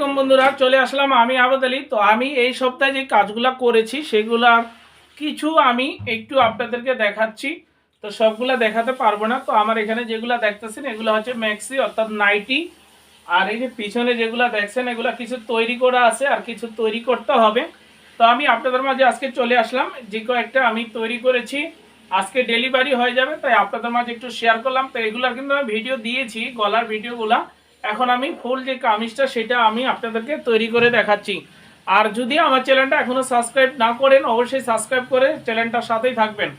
আলাইকুম বন্ধুরা, চলে আসলাম আমি আবাদ আলী। তো আমি এই সপ্তাহে যে কাজগুলা করেছি সেগুলার কিছু আমি একটু আপনাদেরকে দেখাচ্ছি। তো সবগুলা দেখাতে পারব না। তো আমার এখানে যেগুলা দেখতেছেন, এগুলো হচ্ছে ম্যাক্সি অর্থাৎ নাইটি আর এই যে পিছনে যেগুলা দেখছেন, এগুলো কিছু তৈরি করা আছে আর কিছু তৈরি করতে হবে। তো আমি আপনাদের মাঝে আজকে চলে আসলাম। যে কয়েকটা আমি তৈরি করেছি, আজকে ডেলিভারি হয়ে যাবে, তাই আপনাদের মাঝে একটু শেয়ার করলাম। তো এগুলার কিন্তু আমি ভিডিও দিয়েছি, গলার ভিডিওগুলা এখন আমি ফুল যে কামিজটা, সেটা আমি আপনাদেরকে তৈরি করে দেখাচ্ছি। আর যদি আমার চ্যানেলটা এখনও সাবস্ক্রাইব না করেন, অবশ্যই সাবস্ক্রাইব করে চ্যানেলটার সাথেই থাকবেন।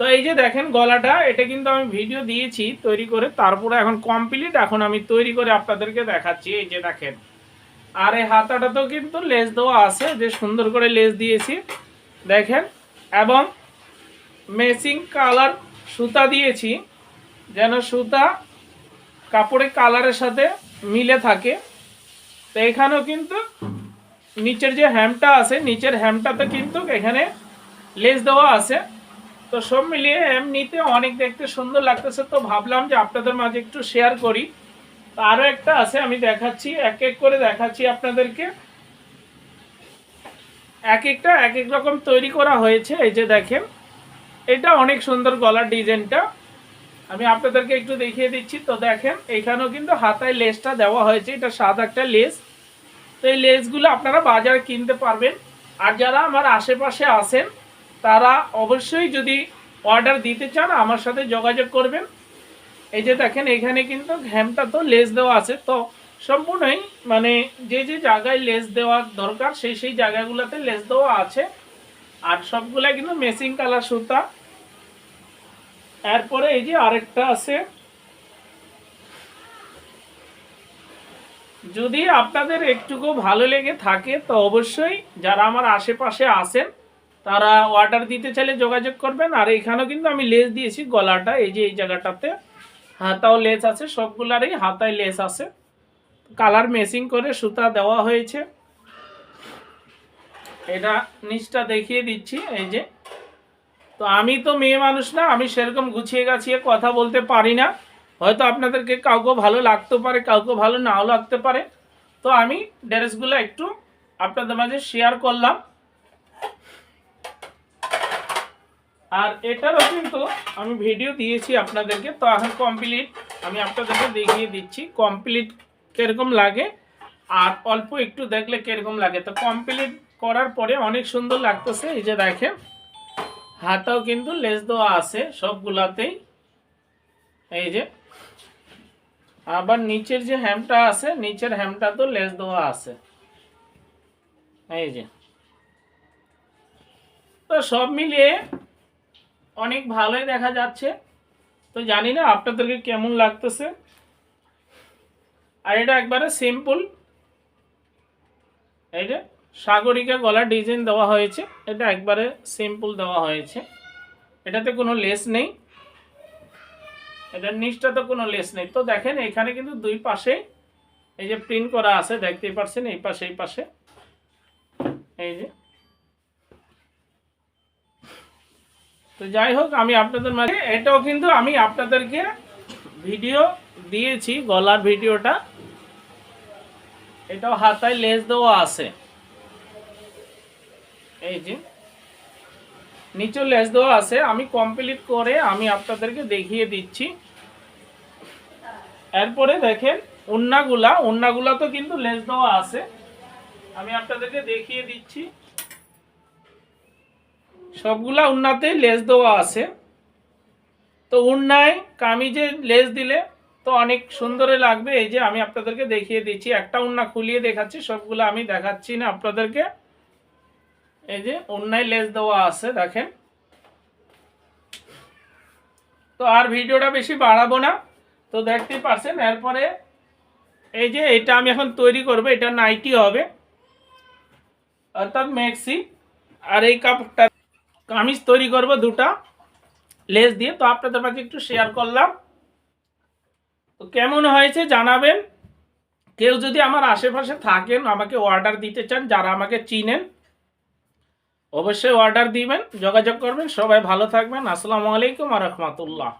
তো এই যে দেখেন গলাটা, এটা কিন্তু আমি ভিডিও দিয়েছি তৈরি করে, তারপরে এখন কমপ্লিট এখন আমি তৈরি করে আপনাদেরকে দেখাচ্ছি। এই যে দেখেন। আর এই হাতাটাতেও কিন্তু লেস দেওয়া আছে, যে সুন্দর করে লেস দিয়েছি। দেখেন, এবং মেসিং কালার সুতা দিয়েছি, যেন সুতা কাপড়ের কালারের সাথে মিলে থাকে। তো এখানেও কিন্তু নিচের যে হ্যামটা আছে, নিচের হ্যামটাতে কিন্তু এখানে লেস দেওয়া আছে। তো সব মিলিয়ে এমনিতে অনেক দেখতে সুন্দর লাগতেছে। তো ভাবলাম যে আপনাদের মাঝে একটু শেয়ার করি। তো আরও একটা আছে, আমি দেখাচ্ছি, এক এক করে দেখাচ্ছি আপনাদেরকে। এক একটা, এক এক রকম তৈরি করা হয়েছে, এই যে দেখেন। এটা অনেক সুন্দর গলার ডিজাইনটা। আমি আপনাদেরকে একটু দেখিয়ে দিচ্ছি। তো দেখেন, এখানেও কিন্তু হাতায় লেসটা দেওয়া হয়েছে। এটা সাদা একটা লেস তো এই লেসগুলো আপনারা বাজারে কিনতে পারবেন। আর যারা আমার আশেপাশে আছেন, তারা অবশ্যই যদি অর্ডার দিতে চান, আমার সাথে যোগাযোগ করবেন। এই যে দেখেন, এখানে কিন্তু হ্যামটা তো লেস দেওয়া আছে। তো সম্পূর্ণই মানে যে যে জায়গায় লেস দেওয়ার দরকার, সেই সেই জায়গাগুলোতে লেস দেওয়া আছে। আর সবগুলা কিন্তু মেসিং কালার সুতা। এরপরে এই যে আরেকটা আছে। যদি আপনাদের একটুকু ভালো লেগে থাকে, তো অবশ্যই যারা আমার আশেপাশে আছেন, তারা অর্ডার দিতে চাইলে যোগাযোগ করবেন। আর এখানেও কিন্তু আমি লেস দিয়েছি গলাটা, এই যে এই জায়গাটাতে। হাতাও লেস আছে, সবগুলারই হাতায় লেস আছে। কালার মেসিং করে সুতা দেওয়া হয়েছে। এটা নিচটা দেখিয়ে দিচ্ছি, এই যে। তো আমি তো মেয়ে মানুষ না, আমি সেরকম গুছিয়ে গাছিয়ে কথা বলতে পারি না। হয়তো আপনাদেরকে কাউকে ভালো লাগতে পারে, কাউকে ভালো নাও লাগতে পারে। তো আমি ড্রেসগুলো একটু আপনাদের মাঝে শেয়ার করলাম। আর এটারও কিন্তু আমি ভিডিও দিয়েছি আপনাদেরকে, তো এখন কমপ্লিট আমি আপনাদেরকে দেখিয়ে দিচ্ছি কমপ্লিট কীরকম লাগে। আর অল্প একটু দেখলে কীরকম লাগে। তো কমপ্লিট করার পরে অনেক সুন্দর লাগতেছে, এই যে দেখেন। হাতাও কিন্তু লেস দেওয়া আছে সবগুলাতেই। এই যে। আবার নিচের যে হ্যামটা আছে, নিচের হ্যামটা তো লেস দেওয়া আছে। এই যে। তো সব মিলিয়ে অনেক ভালোই দেখা যাচ্ছে। তো জানি না আপনাদেরকে কেমন লাগতেছে। আর এটা একবারে সিম্পল এই যে। সাগরিকা গলার ডিজাইন দেওয়া হয়েছে। এটা একবারে সিম্পল দেওয়া হয়েছে। এটাতে কোনো লেস নেই। এটার নিচটাতে কোনো লেস নেই। তো দেখেন, এখানে কিন্তু দুই পাশে এই যে প্রিন্ট করা আছে, দেখতেই পাচ্ছেন, এই পাশে এই পাশে। এই যে। তো যাই হোক, আমি আপনাদের মাঝে, এটাও কিন্তু আমি আপনাদেরকে ভিডিও দিয়েছি, গলার ভিডিওটা এটাও হাতায় লেস দেওয়া আছে। এই যে, নিচে লেস দেওয়া আছে, আমি কমপ্লিট করে আমি আপনাদেরকে দেখিয়ে দিচ্ছি। এরপরে দেখেন, উন্নাগুলা উন্নাগুলা তো কিন্তু লেস দেওয়া আছে। আমি আপনাদেরকে দেখিয়ে দিচ্ছি। সবগুলা উন্নাতেই লেস দেওয়া আছে। তো উন্নায় কামিজে লেস দিলে তো অনেক সুন্দরে লাগবে। এই যে আমি আপনাদেরকে দেখিয়ে দিচ্ছি, একটা উন্না খুলিয়ে দেখাচ্ছি, সবগুলো আমি দেখাচ্ছি না আপনাদেরকে। এই যে অন্যায় লেস দেওয়া আছে, দেখেন। তো আর ভিডিওটা বেশি বাড়াবো না। তো দেখতেই পারছেন, এরপরে এই যে এটা আমি এখন তৈরি করব, এটা নাইটি হবে। অর্থাৎ ম্যাক্সি আর এই কাপড়টা, কামিজ তৈরি করব দুটা লেস দিয়ে। তো আপনাদের কাছে একটু শেয়ার করলাম। তো কেমন হয়েছে জানাবেন। কেউ যদি আমার আশেপাশে থাকেন, আমাকে অর্ডার দিতে চান, যারা আমাকে চিনেন অবশ্যই অর্ডার দিবেন যোগাযোগ করবেন সবাই ভালো থাকবেন। আসসালামু আলাইকুম আ রহমতুল্লাহ।